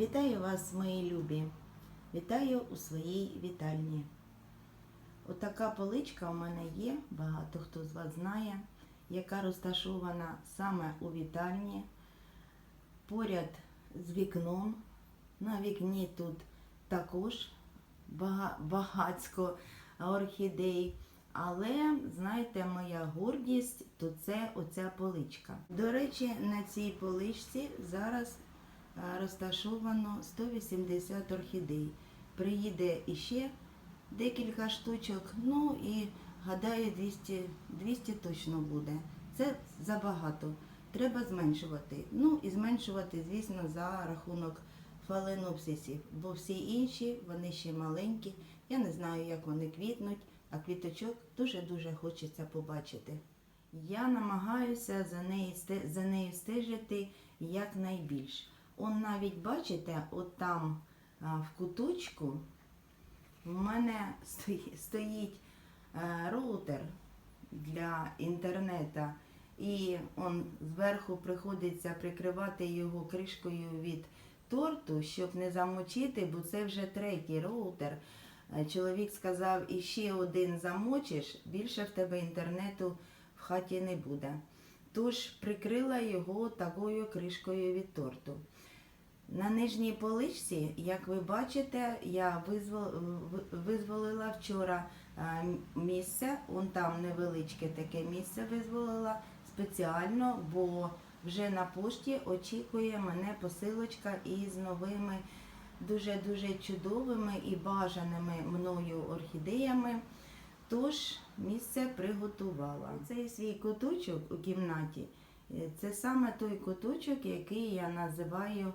Вітаю вас, мої любі! Вітаю у своїй вітальні. Отака поличка у мене є, багато хто з вас знає, яка розташована саме у вітальні, поряд з вікном. На вікні тут також бага- багацько орхідей. Але, знаєте, моя гордість то це оця поличка. До речі, на цій поличці зараз розташовано 180 орхідей. Приїде іще декілька штучок, ну і гадаю, 200, 200 точно буде. Це забагато. Треба зменшувати. Ну і зменшувати, звісно, за рахунок фаленопсисів, бо всі інші, вони ще маленькі. Я не знаю, як вони квітнуть, а квіточок дуже-дуже хочеться побачити. Я намагаюся за нею, стежити якнайбільш. Он навіть, бачите, от там в куточку в мене стоїть е, роутер для інтернету. І он зверху приходиться прикривати його кришкою від торту, щоб не замочити, бо це вже третій роутер. Е, Чоловік сказав, іще один замочиш, більше в тебе інтернету в хаті не буде. Тож прикрила його такою кришкою від торту. На нижній поличці, як ви бачите, я визволила вчора е, місце, он там невеличке таке місце визволила спеціально, бо вже на пошті очікує мене посилочка із новими дуже-дуже чудовими і бажаними мною орхідеями. Тож місце приготувала. Цей свій куточок у кімнаті е, це саме той куточок, який я називаю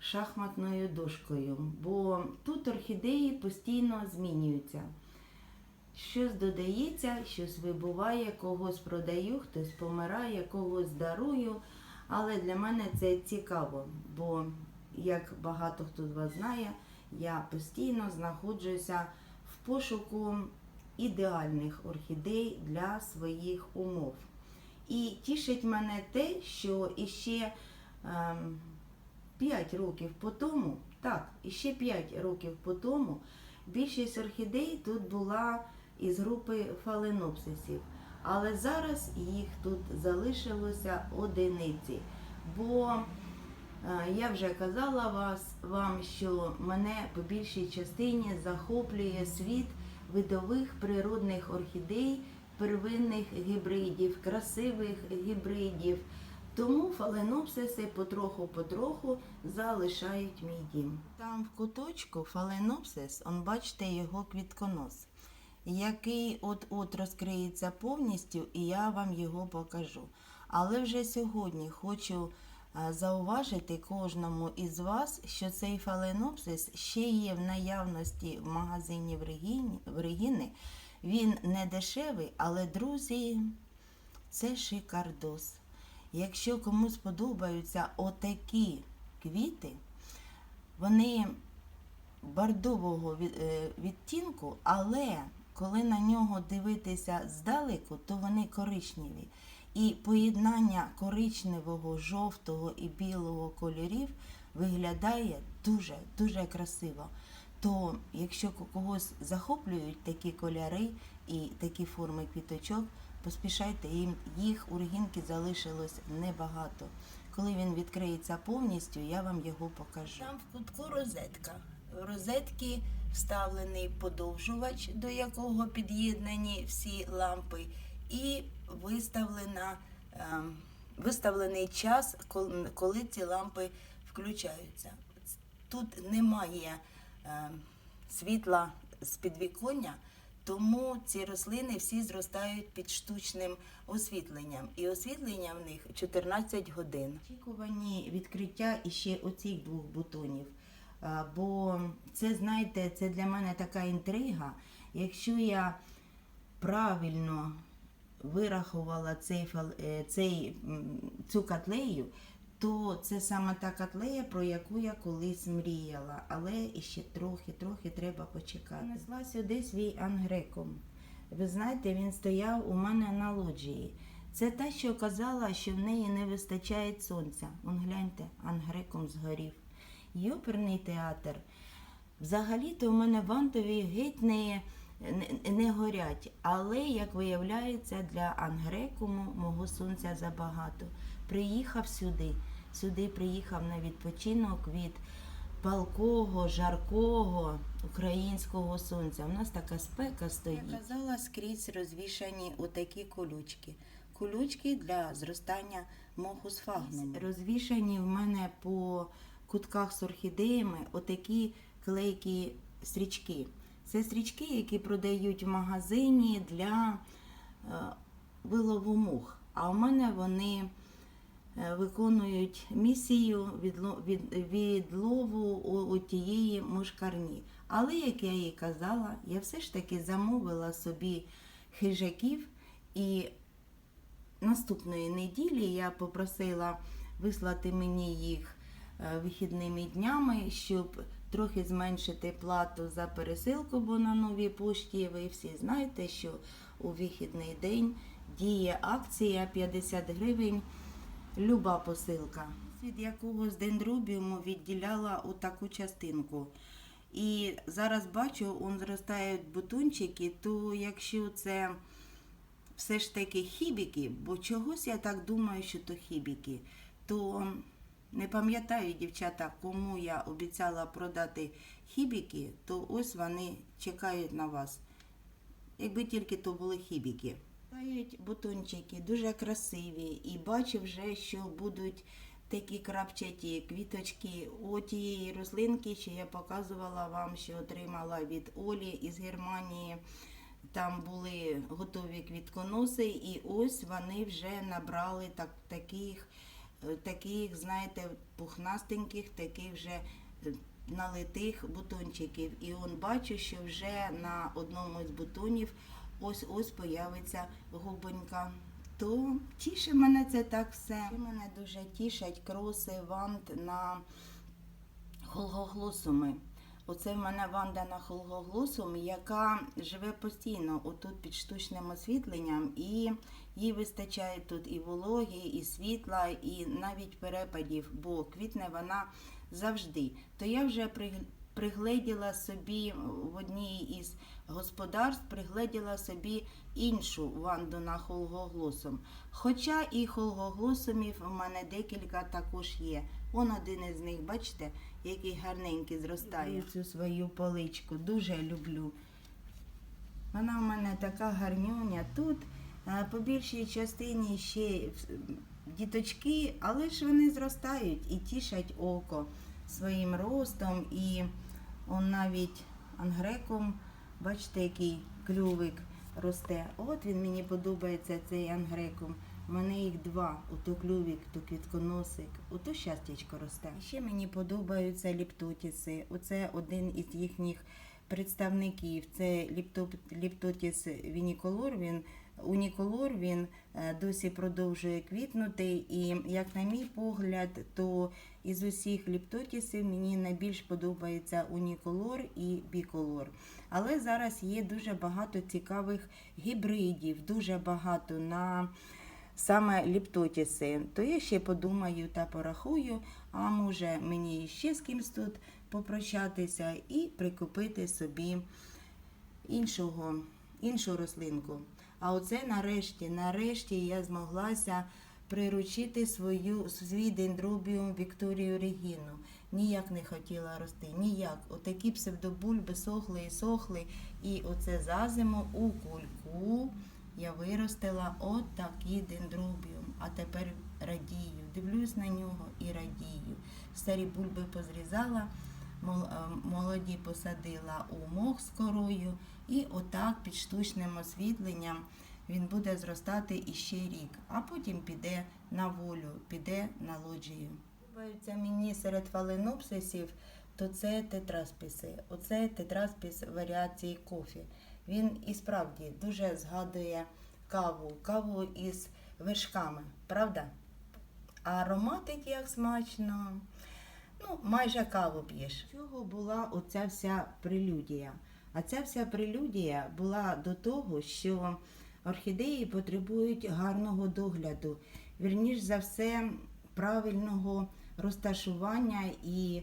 шахматною дошкою, бо тут орхідеї постійно змінюються. Щось додається, щось вибуває, когось продаю, хтось помирає, когось дарую. Але для мене це цікаво, бо, як багато хто з вас знає, я постійно знаходжуся в пошуку ідеальних орхідей для своїх умов. І тішить мене те, що іще ем, 5 років по тому, так, іще 5 років по тому, більшість орхідей тут була із групи фаленопсисів. Але зараз їх тут залишилося одиниці. Бо е, я вже казала вас, вам, що мене по більшій частині захоплює світ видових природних орхідей, первинних гібридів, красивих гібридів. Тому фаленопсиси потроху-потроху залишають мій дім. Там в куточку фаленопсис, он бачите його квітконос, який от-от розкриється повністю, і я вам його покажу. Але вже сьогодні хочу е, зауважити кожному із вас, що цей фаленопсис ще є в наявності в магазині в Регіни. Він не дешевий, але, друзі, це шикардос. Якщо комусь подобаються отакі квіти, вони бордового е, відтінку, але коли на нього дивитися здалеку, то вони коричневі. І поєднання коричневого, жовтого і білого кольорів виглядає дуже дуже красиво. То якщо ко- когось захоплюють такі кольори і такі форми квіточок, поспішайте їм їх у регінки залишилось небагато. Коли він відкриється повністю, я вам його покажу. Там в кутку розетка. В розетки вставлений подовжувач, до якого під'єднані всі лампи, і виставлена, ем, виставлений час, коли ці лампи включаються. Тут немає ем, світла з підвіконня, тому ці рослини всі зростають під штучним освітленням. І освітлення в них 14 годин. Очікувані відкриття іще оцих двох бутонів. Бо це, знаєте, це для мене така інтрига. Якщо я правильно вирахувала цей, е, цей, цю котлею, то це саме та котлея, про яку я колись мріяла. Але іще трохи, трохи треба почекати. Несла сюди свій ангреком. Ви знаєте, він стояв у мене на лоджії. Це та, що казала, що в неї не вистачає сонця. Он гляньте, ангреком згорів. і оперний театр. Взагалі-то у мене вантові геть не, не, не горять, але, як виявляється, для ангрекуму мого сонця забагато. Приїхав сюди, сюди приїхав на відпочинок від палкого, жаркого українського сонця. У нас така спека стоїть. Я казала, скрізь розвішані отакі колючки. Колючки для зростання моху з фагном. Розвішані в мене по кутках з орхідеями отакі клейкі стрічки. Це стрічки, які продають в магазині для е, вилову мух. А у мене вони виконують місію відло- відлову тієї мушкарні. Але, як я їй казала, я все ж таки замовила собі хижаків і наступної неділі я попросила вислати мені їх е, вихідними днями, щоб трохи зменшити плату за пересилку, бо на новій пошті ви всі знаєте, що у вихідний день діє акція 50 гривень люба посилка, від якого з дендробіуму відділяла у таку частинку. І зараз бачу, он зростають бутончики, то якщо це все ж таки хібіки, бо чогось я так думаю, що то хібіки, то не пам'ятаю, дівчата, кому я обіцяла продати хібіки, то ось вони чекають на вас. Якби тільки то були хібіки. Тають бутончики дуже красиві, і бачу вже, що будуть такі крапчаті квіточки у тієї рослинки, що я показувала вам, що отримала від Олі із Германії. Там були готові квітконоси, і ось вони вже набрали так, таких, е, таких, знаєте, пухнастеньких, таких вже е, налитих бутончиків. І он бачу, що вже на одному з бутонів ось ось появиться губонька. То тіше мене це так все. Мене дуже тішать кроси вант на холгоглосуми. Оце в мене ванда на холгоглосум, яка живе постійно отут під штучним освітленням, і їй вистачає тут і вологи, і світла, і навіть перепадів, бо квітне вона завжди. То я вже пригледіла собі в одній із господарств, пригледіла собі іншу ванду на холгоглосум. Хоча і холгоглосумів в мене декілька також є. Он один із них, бачите, який гарненький зростає. Цю свою поличку дуже люблю. Вона в мене така гарнюня. Тут е, по більшій частині ще е, діточки, але ж вони зростають і тішать око своїм ростом. І он навіть ангреком, бачите, який клювик росте. От він мені подобається цей ангреком. У мене їх два, ото клювик, то квітконосик, ото щастячко росте. Ще мені подобаються ліптотіси. Оце один із їхніх представників. Це ліптоп- ліптотіс вініколор. Він уніколор він е, досі продовжує квітнути. І як на мій погляд, то із усіх ліптотісів мені найбільш подобається уніколор і біколор. Але зараз є дуже багато цікавих гібридів, дуже багато на саме ліптотіси. То я ще подумаю та порахую, а може мені ще з кимсь тут попрощатися і прикупити собі іншого, іншу рослинку. А оце нарешті, нарешті я змоглася приручити свою, свій дендробіум Вікторію Регіну. Ніяк не хотіла рости, ніяк. Отакі псевдобульби сохли і сохли. І оце за зиму у кульку я виростила от дендробіум. А тепер радію. Дивлюсь на нього і радію. Старі бульби позрізала, е, молоді посадила у мох з корою. І отак під штучним освітленням він буде зростати іще рік, а потім піде на волю, піде на лоджію. Подобаються мені серед фаленопсисів, то це тетраспіси. Оце тетраспіс варіації кофі. Він і справді дуже згадує каву, каву із вершками, правда? Ароматить як смачно. Ну, майже каву п'єш. Чого була оця вся прелюдія? А ця вся прелюдія була до того, що орхідеї потребують гарного догляду, вірніш за все, правильного розташування і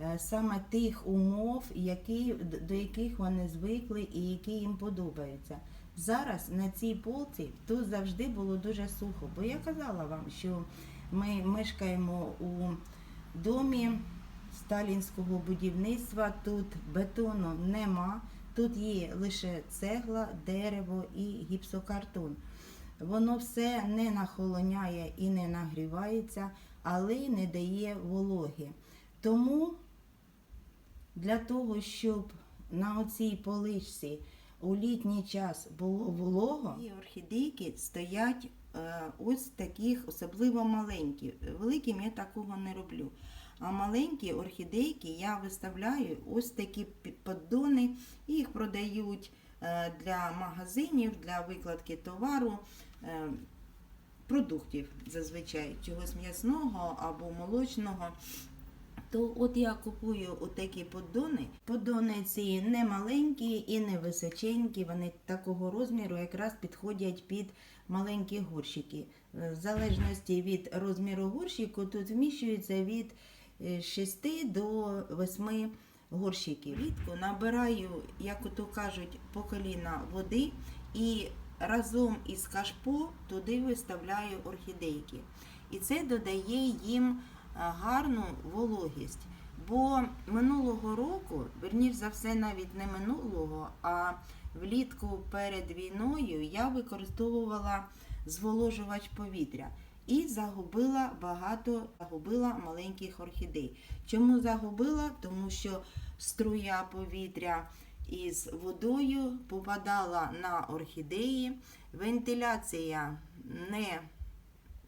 е, саме тих умов, які, до яких вони звикли і які їм подобаються. Зараз на цій полці тут завжди було дуже сухо, бо я казала вам, що ми мешкаємо у домі сталінського будівництва, тут бетону нема, тут є лише цегла, дерево і гіпсокартон. Воно все не нахолоняє і не нагрівається, але й не дає вологи. Тому для того, щоб на оцій поличці у літній час було волого, і орхідейки стоять е, ось таких, особливо маленькі. Великим я такого не роблю. А маленькі орхідейки я виставляю ось такі поддони, їх продають е, для магазинів, для викладки товару. е, Продуктів зазвичай чогось м'ясного або молочного. То от я купую отакі поддони. Поддони ці не маленькі і не височенькі. Вони такого розміру якраз підходять під маленькі горщики. В залежності від розміру горщику тут вміщується від 6 до 8 горщиків. Влітку набираю, як ото кажуть, по коліна води і разом із кашпо туди виставляю орхідейки. І це додає їм е, гарну вологість. Бо минулого року, верніш за все, навіть не минулого, а влітку перед війною я використовувала зволожувач повітря і загубила багато, загубила маленьких орхідей. Чому загубила? Тому що струя повітря із водою попадала на орхідеї, вентиляція не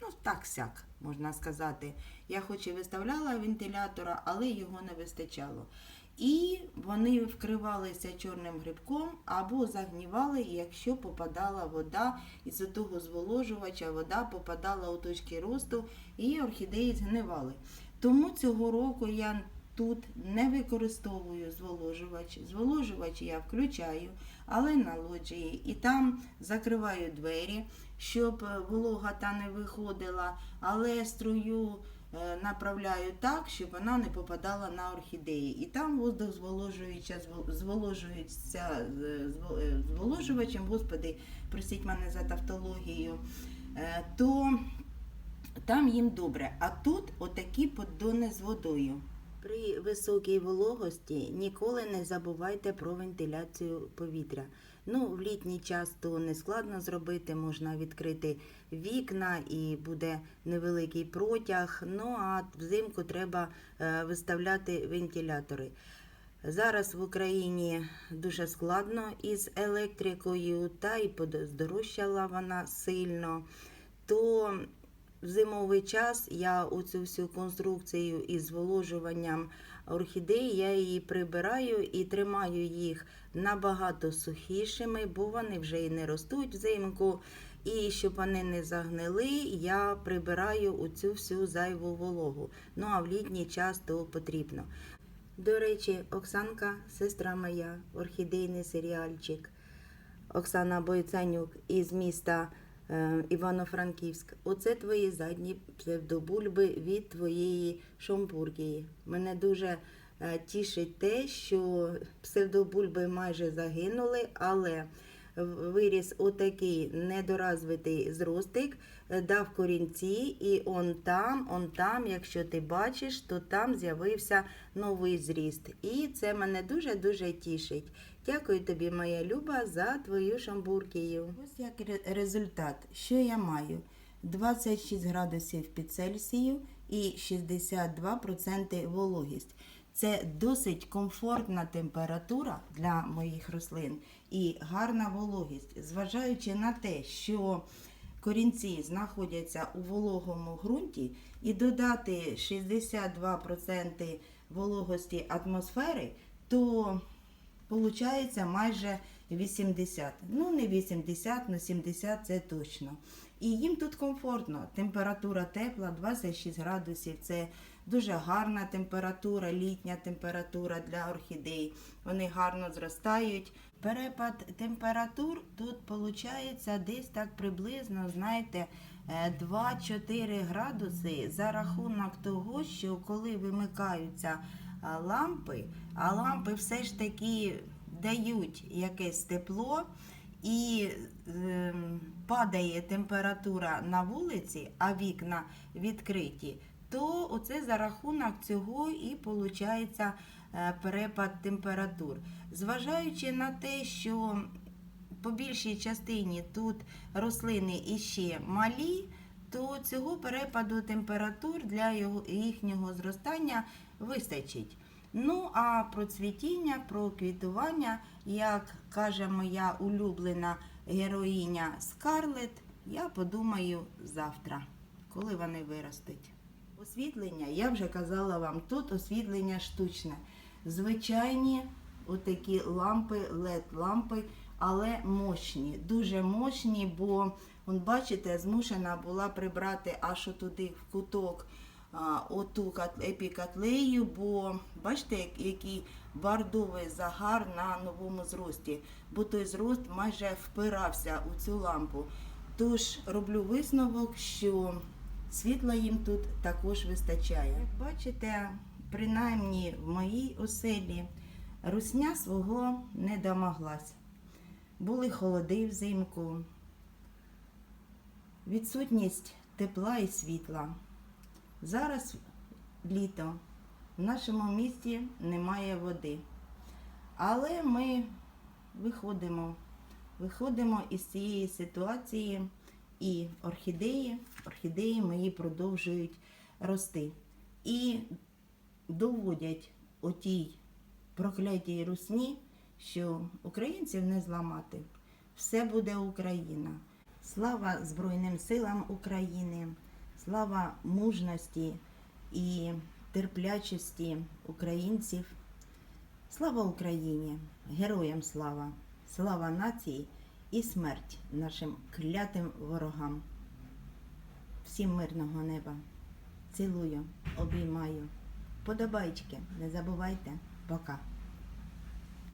ну так сяк, можна сказати. Я хоч і виставляла вентилятора, але його не вистачало. І вони вкривалися чорним грибком або загнівали, якщо попадала вода із того зволожувача, вода попадала у точки росту і орхідеї згнивали. Тому цього року я тут не використовую зволожувач. Зволожувач я включаю, але на лоджії. І там закриваю двері, щоб е, волога та не виходила, але струю е, направляю так, щоб вона не попадала на орхідеї. І там воздух зволожується е, зволожувачем, господи, простіть мене за тавтологію, то там їм добре. А тут отакі поддони з водою. При високій вологості ніколи не забувайте про вентиляцію повітря. Ну, в літній час то не складно зробити, можна відкрити вікна і буде невеликий протяг. Ну а взимку треба е, виставляти вентилятори. Зараз в Україні дуже складно із електрикою, та й здорожчала вона сильно. То в зимовий час я оцю всю конструкцію із зволожуванням орхідей, я її прибираю і тримаю їх набагато сухішими, бо вони вже і не ростуть взимку. І щоб вони не загнили, я прибираю оцю всю зайву вологу. Ну а в літній час то потрібно. До речі, Оксанка, сестра моя, орхідейний серіальчик. Оксана Бойцанюк із міста Івано-Франківськ. Оце твої задні псевдобульби від твоєї Шомбургії. Мене дуже е, тішить те, що псевдобульби майже загинули, але виріс отакий недоразвитий зростик, е, дав корінці, і он там, он там, якщо ти бачиш, то там з'явився новий зріст. І це мене дуже-дуже тішить. Дякую тобі, моя Люба, за твою шамбуркію. Ось як результат. Що я маю? 26 градусів під Цельсію і 62% вологість. Це досить комфортна температура для моїх рослин і гарна вологість, зважаючи на те, що корінці знаходяться у вологому ґрунті, і додати 62% вологості атмосфери, то виходить майже 80. Ну, не 80, але 70 це точно. І їм тут комфортно. Температура тепла, 26 градусів. Це дуже гарна температура, літня температура для орхідей. Вони гарно зростають. Перепад температур тут виходить десь так приблизно, знаєте, е, 2-4 градуси за рахунок того, що коли вимикаються лампи, а лампи все ж таки дають якесь тепло і ем, падає температура на вулиці, а вікна відкриті, то оце за рахунок цього і виходить перепад температур. Зважаючи на те, що по більшій частині тут рослини іще малі, то цього перепаду температур для їхнього зростання вистачить. Ну, а про цвітіння, про квітування, як каже моя улюблена героїня Скарлет, я подумаю завтра, коли вони виростуть. Освітлення, я вже казала вам, тут освітлення штучне. Звичайні отакі лампи, LED-лампи, але мощні, дуже мощні, бо, он, бачите, змушена була прибрати аж туди в куток а, оту епікатлею, бо бачите, який бордовий загар на новому зрості, бо той зрост майже впирався у цю лампу. Тож роблю висновок, що світла їм тут також вистачає. Як бачите, принаймні в моїй оселі русня свого не домоглась. Були холоди взимку, відсутність тепла і світла. Зараз літо. В нашому місті немає води. Але ми виходимо, виходимо із цієї ситуації і орхідеї, орхідеї мої продовжують рости. І доводять отій проклятій русні, що українців не зламати. Все буде Україна. Слава Збройним силам України, слава мужності і терплячості українців. Слава Україні! Героям слава! Слава нації і смерть нашим клятим ворогам. Всім мирного неба. Цілую, обіймаю. Подобайки, не забувайте. Пока.